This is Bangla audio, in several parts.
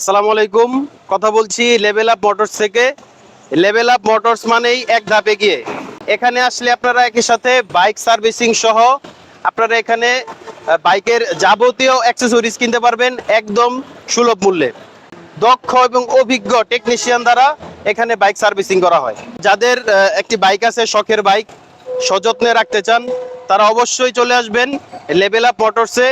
আসসালামু আলাইকুম। কথা বলছি লেভেল আপ মোটরস থেকে। লেভেল আপ মোটরস মানেই এক ধাপে গিয়ে এখানে আসলে আপনারা একই সাথে বাইক সার্ভিসিং সহ আপনারা এখানে বাইকের যাবতীয় অ্যাক্সেসরিজ কিনতে পারবেন একদম সুলভ মূল্যে। দক্ষ এবং অভিজ্ঞ টেকনিশিয়ান দ্বারা এখানে বাইক সার্ভিসিং করা হয়। যাদের একটি বাইক আছে, শখের বাইক, সযত্নে রাখতে চান, তারা অবশ্যই চলে আসবেন লেভেল আপ মোটরসে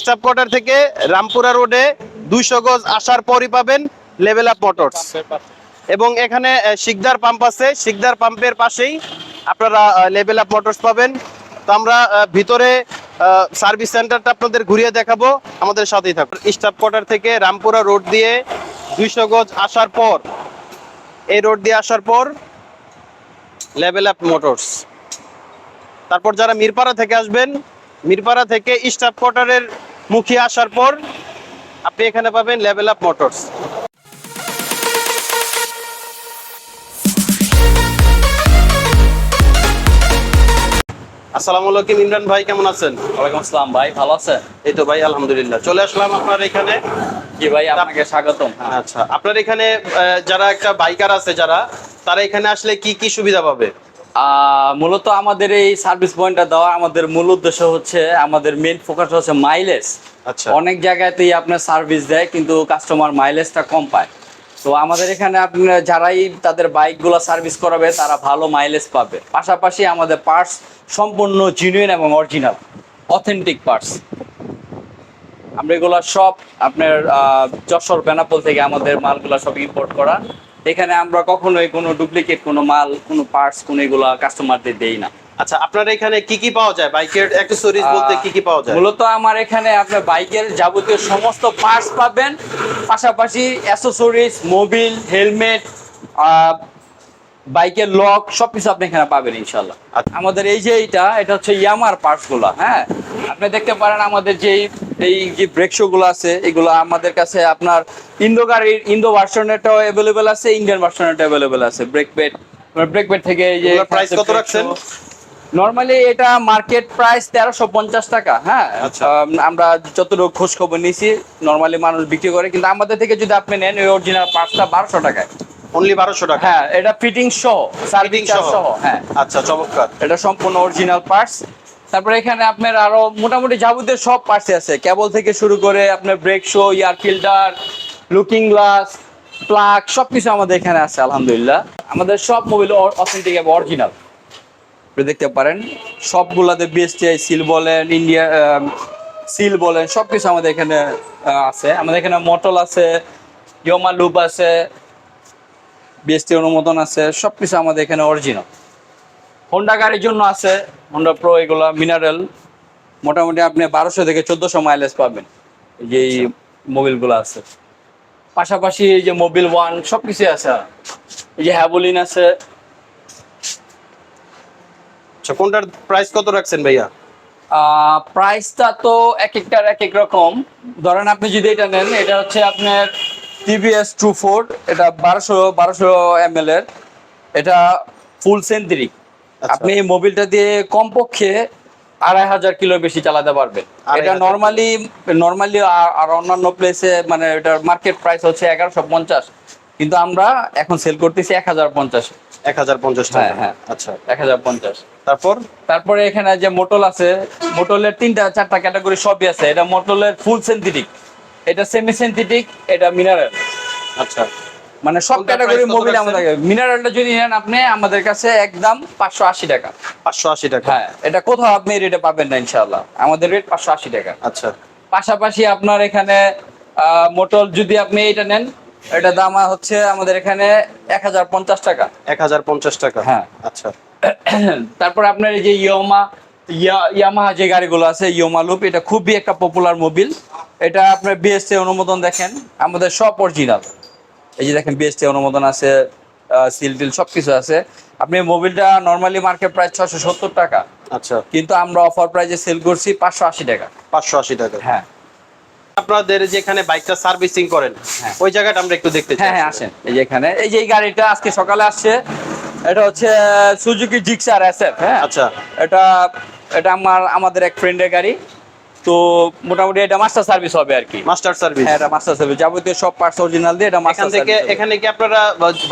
স্টাফ কোয়ার্টার থেকে রামপুরা রোডে দুইশো গজ আসার পরই পাবেন লেভেল আপ মোটরস এবং এখানে শিকদার পাম্প আছে। শিকদার পাম্পের পাশেই আপনারা লেভেল আপ মোটরস পাবেন। তো আমরা ভিতরে সার্ভিস সেন্টারটা আপনাদের ঘুরিয়ে দেখাবো। আমাদের সাথেই থাকুন। স্টাফ কোয়ার্টার থেকে রামপুরা রোড দিয়ে দুইশো গজ আসার পর এই রোড দিয়ে আসার পর লেভেল আপ মোটরস তারপর যারা মিরপাড়া থেকে আসবেন মিরপাড়া থেকে স্টাফ কোয়ার্টারের মুখে আসার পর আপনি এখানে পাবেন লেভেল আপ মোটরস আসসালামু আলাইকুম ইমরান ভাই কেমন আছেন? ওয়ালাইকুম আসসালাম ভাই ভালো আছেন? এই তো ভাই আলহামদুলিল্লাহ। চলে আসলাম আপনার এখানে। জি ভাই আপনাকে স্বাগতম। আচ্ছা আপনার এখানে যারা একটা বাইকার আছে যারা তারা এখানে আসলে কি কি সুবিধা পাবে? মূলত আমাদের এই সার্ভিস পয়েন্টটা দেওয়া আমাদের মূল উদ্দেশ্য হচ্ছে আমাদের মেন ফোকাস হচ্ছে মাইলেজ আচ্ছা। অনেক জায়গাতেই আপনার সার্ভিস দেয় কিন্তু কাস্টমার মাইলেজটা কম পায়। তো আমাদের এখানে আপনার যারাই তাদের বাইকগুলো সার্ভিস করাবে তারা ভালো মাইলেজ পাবে। পাশাপাশি আমাদের পার্টস সম্পূর্ণ জিনুইন এবং অরিজিনাল অথেন্টিক পার্টস আমরা এগুলো সব আপনার যশোর বেনাপোল থেকে আমাদের মালগুলো সব ইম্পোর্ট করা। এখানে আমরা কখনোই কোনো ডুপ্লিকেট কোনো মাল কোনো পার্টস কোনো এগুলো কাস্টমারদের দেই না। আচ্ছা আপনার এখানে কি কি পাওয়া যায়? বাইকের অ্যাক্সেসরিজ বলতে কি কি পাওয়া যায়? মূলত আমার এখানে আপনার বাইকের যাবতীয় সমস্ত পার্টস পাবেন। পাশাপাশি অ্যাসেসরিজ মোবিল হেলমেট বাইকের লক সবকিছু আপনি এখানে পাবেন ইনশাল্লাহ আচ্ছা। আমাদের এই যে এইটা এটা হচ্ছে ইয়ামার পার্টসগুলো হ্যাঁ? আপনি দেখতে পারেন আমাদের যে এই যে ব্রেক শো গুলো আছে এগুলো আমাদের কাছে আপনার ইন্দো গাড়ির ইন্দো ভার্সনেরটাও অ্যাভেলেবেল আছে ইন্ডিয়ান ভার্সনেরটা অ্যাভেলেবেল আছে ব্রেক পেড ব্রেক পেড থেকে এই যে price কত রাখছেন? নর্মালি এটা মার্কেট প্রাইস তেরোশো পঞ্চাশ টাকা হ্যাঁ? আচ্ছা। আমরা যতটুকু খোঁজ খবর নিয়েছি নর্মালি মানুষ বিক্রি করে কিন্তু আমাদের থেকে যদি আপনি নেন ওই অরিজিনাল পার্টসটা বারোশো টাকায়। অনলি বারোশো টাকা? হ্যাঁ এটা ফিটিং সহ সার্ভিং সহ। হ্যাঁ। আচ্ছা চমৎকার। এটা সম্পূর্ণ অরিজিনাল পার্টস তারপরে এখানে আপনার আরও মোটামুটি যাবতীয় সব পার্টস আছে। কেবল থেকে শুরু করে আপনার brake shoe air filter looking glass plug সবকিছু আমাদের এখানে আছে, আলহামদুলিল্লাহ। আমাদের সব মোবাইল অথেন্টিক এবং অরিজিনাল দেখতে পারেন, সবগুলাতে বিএসটিআই সিল বলেন ইন্ডিয়া সিল বলেন, সবকিছু আমাদের এখানে আছে। আমাদের এখানে মটল আছে ইয়োমা লুপ আছে বিএসটি অনুমোদন আছে, সবকিছু আমাদের এখানে অরিজিনাল হোন্ডা গাড়ির জন্য আছে হোন্ডা প্রো এগুলো মিনারেল মোটামুটি আপনি বারোশো থেকে চোদ্দশো মাইলেজ পাবেন এই যে এই মোবিলগুলো আছে। পাশাপাশি এই যে মোবিল ওয়ান সব কিছুই আছে। এই যে হ্যাভোলিন আছে। আচ্ছা কোনটার প্রাইস কত রাখছেন ভাইয়া? প্রাইসটা তো এক একটার এক এক রকম। ধরেন আপনি যদি এটা নেন এটা হচ্ছে আপনার টিভিএস টু ফোর এটা বারোশো বারোশো এম এর এটা ফুল সেন্ট্রিক। আপনি এই মোবিলটা দিয়ে কমপক্ষে আড়াই হাজার কিলো বেশি চালাতে পারবেন। এটা নর্মালি নর্মালি আর অন্যান্য প্লেসে মানে এটার মার্কেট প্রাইস হচ্ছে এগারোশো পঞ্চাশ। কিন্তু আমরা এখন সেল করতেছি এক হাজার পঞ্চাশ। এক হাজার পঞ্চাশ টাকা। হ্যাঁ, হ্যাঁ। আচ্ছা। এক হাজার পঞ্চাশ। তারপর? তারপরে এখানে যে মোটল আছে মোটলের তিনটা চারটা ক্যাটাগরি সবই আছে। এটা মোটলের ফুল সিনথেটিক এটা সেমি সিনথেটিক এটা মিনারেল আচ্ছা। মানে সব ক্যাটাগরি মোবিল আমাদের মিনারেলটা যদি নেন আপনি আমাদের কাছে একদম পাঁচশো আশি টাকা। পাঁচশো আশি টাকা। হ্যাঁ এটা কোথাও আপনি রেটে পাবেন না ইনশাআল্লাহ। আমাদের রেট পাঁচশো আশি টাকা। আচ্ছা। পাশাপাশি আপনার এখানে মোটল যদি আপনি এটা নেন এটা দাম হচ্ছে আমাদের এখানে এক হাজার পঞ্চাশ টাকা। এক হাজার পঞ্চাশ টাকা। হ্যাঁ। আচ্ছা। তারপর আপনার এই যে ইয়োমা ইয়ামাহা যে গাড়িগুলো আছে ইয়োমা লুপ এটা খুবই একটা পপুলার মোবিল এটা আপনার বিএসটি অনুমোদন দেখেন। আমাদের সব অরিজিনাল এই যে দেখেন বিএসটি অনুমোদন আছে সিল টিল সব কিছু আছে। আপনি মোবিলটা নর্মালি মার্কেট প্রাইস ছশো সত্তর টাকা। আচ্ছা। কিন্তু আমরা অফার প্রাইজে সেল করছি পাঁচশো আশি টাকা। পাঁচশো আশি টাকা। হ্যাঁ। আপনাদের যেখানে বাইকটা সার্ভিসিং করেন হ্যাঁ। ওই জায়গাটা আমরা একটু দেখতে হ্যাঁ হ্যাঁ আসেন। এই যে এখানে। এই যে গাড়িটা আজকে সকালে আসছে এটা হচ্ছে সুজুকি জিক্সার এসএফ হ্যাঁ। আচ্ছা। এটা এটা আমার আমাদের এক ফ্রেন্ডের গাড়ি। তো মোটামুটি এটা মাস্টার সার্ভিস হবে আর কি। মাস্টার সার্ভিস হ্যাঁ এটা মাস্টার সার্ভিস যাবতীয় সব পার্টস অরিজিনাল দিয়ে এটা মাস্টার থেকে এখানে কি আপনারা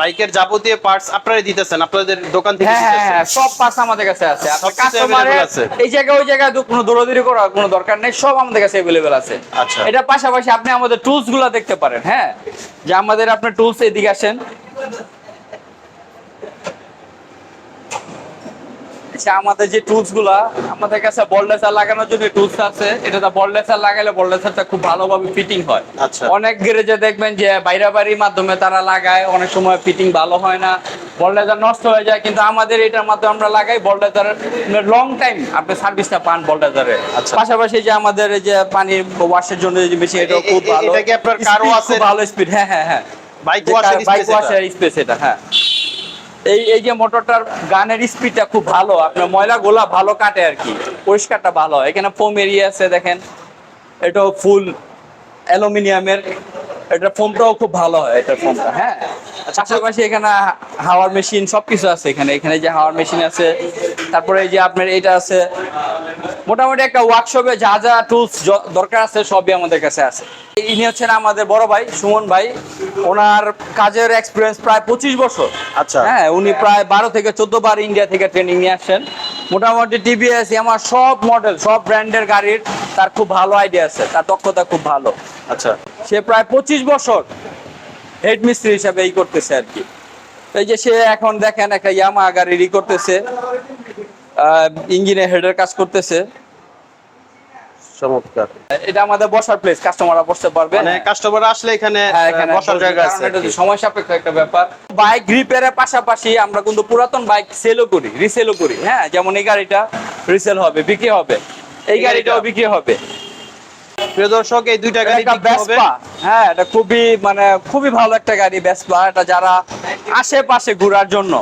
বাইকের যাবতীয় পার্টস আপনারাই দিতেছেন? আপনাদের দোকান থেকে হ্যাঁ হ্যাঁ হ্যাঁ সব পার্টস আমাদের কাছে আছে। আপনার কাস্টমারের? এই জায়গায় ওই জায়গায় দু- কোনো দৌড়াদৌড়ি করার কোনো দরকার নেই সব আমাদের কাছে অ্যাভেলেবেল আছে। আচ্ছা। এটা পাশাপাশি আপনি আমাদের টুলসগুলো দেখতে পারেন হ্যাঁ? যে আমাদের আপনার টুলস এদিকে আসেন আচ্ছা, আমাদের যে টুলসগুলা আমাদের কাছে বললেসার লাগানোর জন্য টুলস আছে। এটা বললেসার লাগাইলে বললেসারটা খুব ভালোভাবে ফিটিং হয়। আচ্ছা। অনেক গ্যারেজে দেখবেন যে বাইরা বাড়ির মাধ্যমে তারা লাগায় অনেক সময় ফিটিং ভালো হয় না। বললেজার নষ্ট হয়ে যায় কিন্তু আমাদের এটার মাধ্যমে আমরা লাগাই বললেজারের লং টাইম আপনি সার্ভিসটা পান বললেজারে আচ্ছা। পাশাপাশি যে আমাদের এই যে পানির ওয়াশের জন্য যে মেশিন এটাও খুব ভালো। এটা কি আপনার খুব এর- ভালো স্পিড হ্যাঁ হ্যাঁ হ্যাঁ। বাইক এটা? ওয়াশের স্পেস এটা হ্যাঁ। এই এই যে মোটরটার গানের স্পিডটা খুব ভালো আপনার ময়লা গোলা ভালো কাটে আর কি পরিষ্কারটা ভালো হয়। এখানে ফোম এরিয়া আছে দেখেন। এটাও ফুল অ্যালুমিনিয়ামের এটা ফোমটাও খুব ভালো হয় এটার ফোমটা হ্যাঁ। পাশাপাশি এখানে হাওয়ার মেশিন সবকিছু আছে এখানে। এখানে যে হাওয়ার মেশিন আছে তারপরে এই যে আপনার এটা আছে মোটামুটি একটা ওয়ার্কশপে যা যা টুলস দরকার আছে সবই আমাদের কাছে আছে। ইনি হচ্ছেন আমাদের বড় ভাই সুমন ভাই। ওনার কাজের এক্সপিরিয়েন্স প্রায় পঁচিশ বছর। আচ্ছা। হ্যাঁ উনি প্রায় বারো থেকে চোদ্দ বার ইন্ডিয়া থেকে ট্রেনিং নিয়ে আসছেন। মোটামুটি টিভিএস আমার সব মডেল সব ব্র্যান্ডের গাড়ির তার খুব ভালো আইডিয়া আছে তার দক্ষতা খুব ভালো। আচ্ছা। সে প্রায় পঁচিশ বছর হেড মিস্ত্রি হিসাবে এই করতেছে আর কি। এই যে সে এখন দেখেন একটা ইয়ামা গাড়ি ই করতেছে। ইঞ্জিনে হেডের কাজ করতেছে। চমৎকার। এটা আমাদের বসার প্লেস কাস্টমাররা বসতে পারবে। মানে কাস্টমার আসলে এখানে হ্যাঁ, বসার জায়গা আছে। এটা সময় সাপেক্ষ একটা ব্যাপার। বাইক রিপেয়ারের পাশাপাশি আমরা কিন্তু পুরাতন বাইক সেলও করি রিসেলও করি হ্যাঁ? যেমন এই গাড়িটা রিসেল হবে বিক্রি হবে। এই গাড়িটাও গাড়িটা? বিক্রি হবে। প্রিয় দর্শক এই দুইটা গাড়ি একটা হবে। হ্যাঁ এটা খুবই মানে খুবই ভালো একটা গাড়ি ভেসপা এটা যারা আশেপাশে ঘোরার জন্য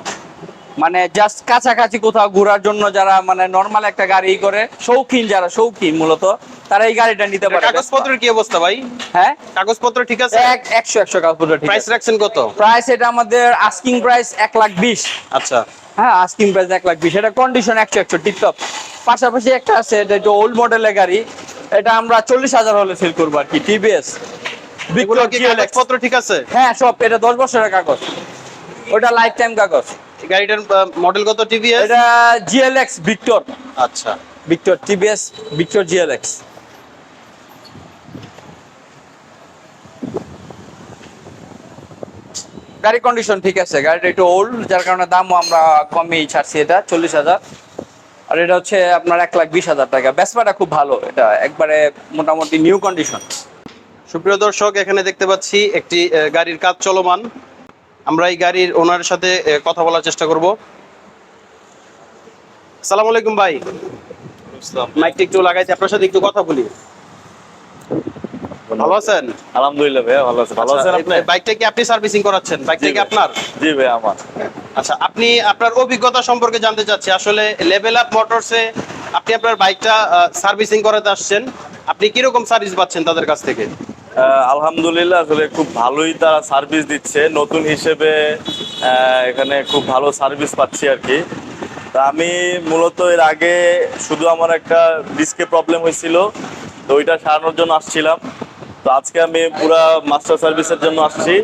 মানে জাস্ট কাছাকাছি কোথাও ঘোরার জন্য যারা মানে নর্মাল একটা গাড়ি করে শৌখিন যারা শৌখিন মূলত তারা এই গাড়িটা নিতে পারে কাগজপত্রের কি অবস্থা ভাই? হ্যাঁ? কাগজপত্র ঠিক আছে? এক একশো একশো কাগজপত্র ঠিক প্রাইস রাখছেন কত? প্রাইস এটা আমাদের আস্কিং প্রাইস এক লাখ বিশ। আচ্ছা। হ্যাঁ আস্কিং প্রাইস এক লাখ বিশ। এটা কন্ডিশন একশো একশো টিপটপ পাশাপাশি একটা আছে এটা একটু ওল্ড মডেলের গাড়ি। এটা আমরা চল্লিশ হাজার হলে সেল করব আর কি টিভিএস এগুলো কি কাগজপত্র ঠিক আছে? হ্যাঁ সব এটা দশ বছরের কাগজ। ওটা লাইফ টাইম কাগজ। গাড়িটার মডেল কত টিভিএস এটা জিএলএক্স ভিক্টর আচ্ছা। ভিক্টর টিভিএস ভিক্টর জিএলএক্স গাড়ি কন্ডিশন ঠিক আছে গাড়িটা একটু ওল্ড যার কারণে দামও আমরা কমই ছাড়ছি এটা চল্লিশ হাজার। আর এটা হচ্ছে আপনার এক লাখ বিশ হাজার টাকা। বেসপাটা খুব ভালো এটা একবারে মোটামুটি নিউ কন্ডিশন সুপ্রিয় দর্শক এখানে দেখতে পাচ্ছি একটি গাড়ির কাজ চলমান। আমরা এই গাড়ির ওনার সাথে কথা বলার চেষ্টা করব। আসসালামু আলাইকুম ভাই। মাইকটা একটু লাগাইতে আপনার সাথে একটু কথা বলি। ভালো আছেন? আলহামদুলিল্লাহ ভাইয়া ভালো আছে। ভালো আছেন আচ্ছা, আপনি বাইকটা কি আপনি সার্ভিসিং করাচ্ছেন? বাইকটা কি আপনার? জি ভাই আমার। আচ্ছা আপনি আপনার অভিজ্ঞতা সম্পর্কে জানতে চাচ্ছি। আসলে লেভেল আপ মোটরসে আপনি আপনার বাইকটা সার্ভিসিং করাতে আসছেন। আপনি কীরকম সার্ভিস পাচ্ছেন তাদের কাছ থেকে? আলহামদুলিল্লাহ, আসলে খুব ভালোই তারা সার্ভিস দিচ্ছে। নতুন হিসেবে এখানে খুব ভালো সার্ভিস পাচ্ছি আর কি। তা আমি মূলত এর আগে শুধু আমার একটা ডিস্কে প্রবলেম হয়েছিল, তো ওইটা সারানোর জন্য আসছিলাম। তো আজকে আমি পুরা মাস্টার সার্ভিসের জন্য আসছি।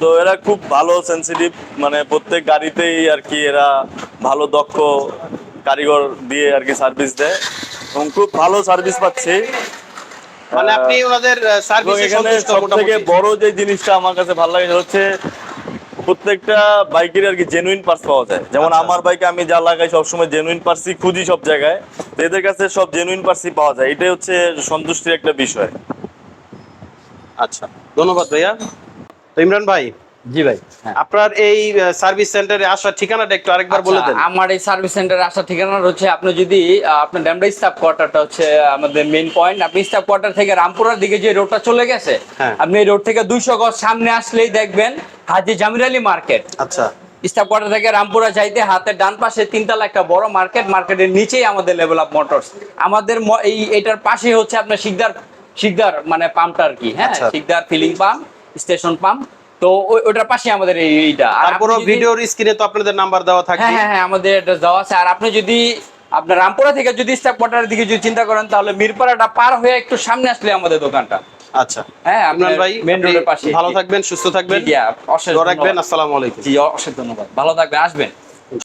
তো এরা খুব ভালো সেন্সিটিভ মানে প্রত্যেক গাড়িতেই আর কি এরা ভালো দক্ষ কারিগর দিয়ে আর কি সার্ভিস দেয়। এবং খুব ভালো সার্ভিস পাচ্ছি। মানে আপনি ওনাদের সার্ভিসে সন্তুষ্ট মোটামুটি। বড় যে জিনিসটা আমার কাছে ভালো লাগে হচ্ছে প্রত্যেকটা বাইকের আর কি জেনুইন পার্স পাওয়া যায়। যেমন আচ্ছা। আমার বাইকে আমি যা লাগাই সবসময় জেনুইন পার্টসই খুঁজি সব জায়গায় তো এদের কাছে সব জেনুইন পার্টসই পাওয়া যায়। এটাই হচ্ছে সন্তুষ্টির একটা বিষয়। আচ্ছা। ধন্যবাদ ভাইয়া। তো ইমরান ভাই জি ভাই হ্যাঁ। আপনার এই সার্ভিস সেন্টারে আসার ঠিকানাটা একটু আরেকবার বলে দেন। আচ্ছা, আমার এই সার্ভিস সেন্টারে আসার ঠিকানা হচ্ছে আপনি যদি আপনার ড্যামরা স্টাফ কোয়ার্টারটা হচ্ছে আমাদের মেইন পয়েন্ট আপনি স্টাফ কোয়ার্টার থেকে রামপুরার দিকে যে রোডটা চলে গেছে হ্যাঁ। আপনি এই রোড থেকে দুইশো গজ সামনে আসলেই দেখবেন হাজি জামির আলী মার্কেট আচ্ছা। স্টাফ কোয়ার্টার থেকে রামপুরা যাইতে হাতের ডান পাশে তিনতলা একটা বড় মার্কেট মার্কেটের নিচেই আমাদের লেভেল আপ মোটরস আমাদের এই এটার পাশে হচ্ছে আপনার শিকদার শিকদার মানে পাম্পটা আর কি হ্যাঁ আচ্ছা। Sikder filling pump station pump তো ওটার পাশে আমাদের এইটা। তারপর ভিডিওর স্ক্রিনে তো আপনাদের নাম্বার দেওয়া থাকে হ্যাঁ হ্যাঁ হ্যাঁ আমাদের অ্যাড্রেস দেওয়া আছে। আর আপনি যদি আপনার রামপুরা থেকে যদি স্টাফ কোয়ার্টারের দিকে যদি চিন্তা করেন তাহলে মিরপাড়াটা পার হয়ে একটু সামনে আসলে আমাদের দোকানটা। আচ্ছা। হ্যাঁ আপনার ভাই মেন রোডের পাশে ভালো থাকবেন সুস্থ থাকবেন। অশেষ রাখবেন। আসসালামু আলাইকুম। জি অশেষ ধন্যবাদ। ভালো থাকবেন আসবেন।